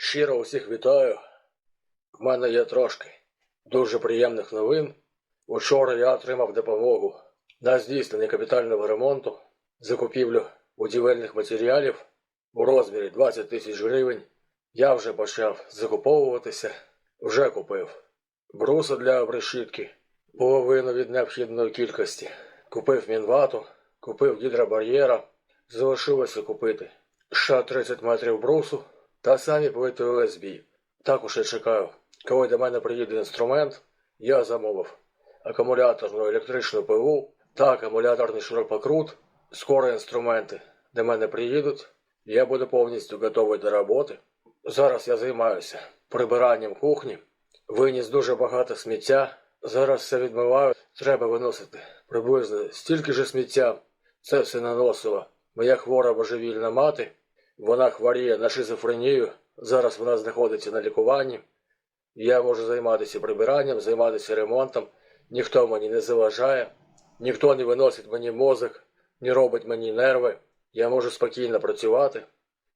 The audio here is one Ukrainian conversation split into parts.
Щиро усіх вітаю. В мене є трошки дуже приємних новин. Учора я отримав допомогу на здійснення капітального ремонту, закупівлю будівельних матеріалів у розмірі 20 тисяч гривень. Я вже почав закуповуватися, вже купив бруса для обрешітки, половину від необхідної кількості. Купив мінвату, купив гідробар'єра, залишилося купити ще 30 метрів брусу та самі плити ОСБ. Також я чекаю, коли до мене приїде інструмент, я замовив акумуляторну електричну пилу та акумуляторний шурупокрут. Скоро інструменти до мене приїдуть, я буду повністю готовий до роботи. Зараз я займаюся прибиранням кухні, виніс дуже багато сміття. Зараз все відмиваю, треба виносити приблизно стільки ж сміття. Це все наносила моя хвора божевільна мати. Вона хворіє на шизофренію. Зараз вона знаходиться на лікуванні. Я можу займатися прибиранням, займатися ремонтом. Ніхто мені не заважає, ніхто не виносить мені мозок, не робить мені нерви. Я можу спокійно працювати.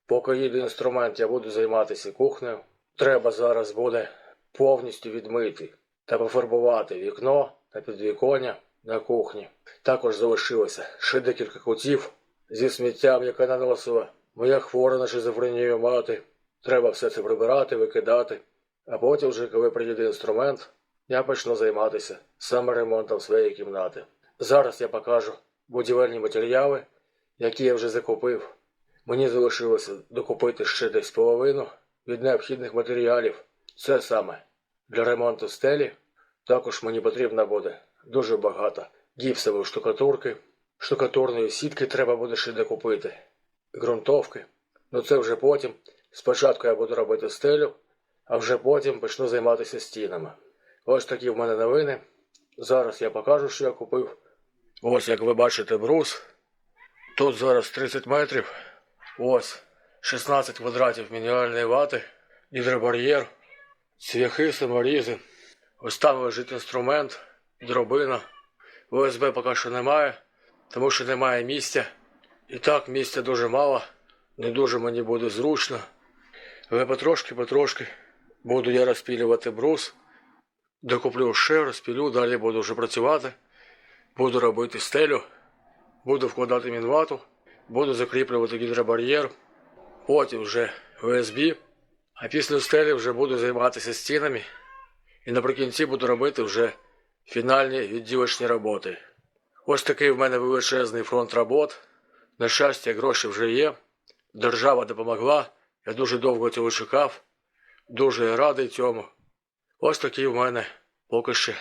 Поки їде інструмент, я буду займатися кухнею. Треба зараз буде повністю відмити та пофарбувати вікно та підвіконня на кухні. Також залишилося ще декілька кутів зі сміттям, яке наносила моя хвора на шизофренію мати. Треба все це прибирати, викидати. А потім, вже, коли приїде інструмент, я почну займатися саме ремонтом своєї кімнати. Зараз я покажу будівельні матеріали, які я вже закупив. Мені залишилося докупити ще десь половину від необхідних матеріалів. Це саме для ремонту стелі. Також мені потрібно буде дуже багато гіпсової штукатурки, штукатурної сітки треба буде ще докупити, ґрунтовки. Ну це вже потім. Спочатку я буду робити стелю, а вже потім почну займатися стінами. Ось такі в мене новини. Зараз я покажу, що я купив. Ось як ви бачите брус. Тут зараз 30 метрів. Ось 16 квадратів мінеральної вати, гідробар'єр, цвяхи, саморізи. Ось там лежить інструмент, дробина. ОСБ поки що немає, тому що немає місця. І так, місця дуже мало, не дуже мені буде зручно. Але потрошки-потрошки буду я розпілювати брус. Докуплю ще, розпілю, далі буду вже працювати. Буду робити стелю, буду вкладати мінвату, буду закріплювати гідробар'єр, потім вже ОСБ, а після стелі вже буду займатися стінами. І наприкінці буду робити вже фінальні відділочні роботи. Ось такий в мене величезний фронт робот. На щастя, гроші вже є. Держава допомогла. Я дуже довго цього чекав. Дуже радий цьому. Ось такі в мене поки що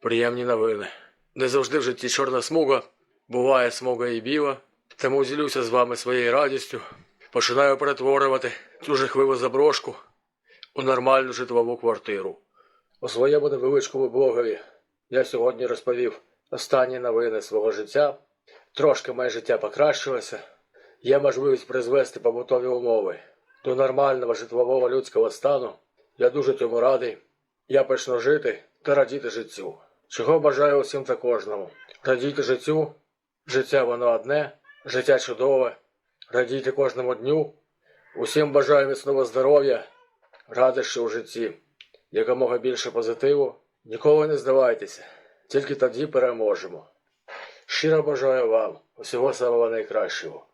приємні новини. Не завжди в житті чорна смуга, буває смуга і біла. Тому ділюся з вами своєю радістю. Починаю перетворювати цю жахливу заброшку у нормальну житлову квартиру. У своєму невеличкому блогові я сьогодні розповів останні новини свого життя. Трошки моє життя покращилося. Є можливість призвести побутові умови до нормального житлового людського стану. Я дуже цьому радий. Я почну жити та радіти життю. Чого бажаю усім та кожному. Радійте життю. Життя воно одне, життя чудове. Радійте кожному дню. Усім бажаю міцного здоров'я, радощі у житті, якомога більше позитиву. Ніколи не здавайтеся, тільки тоді переможемо. Щиро бажаю вам усього самого найкращого.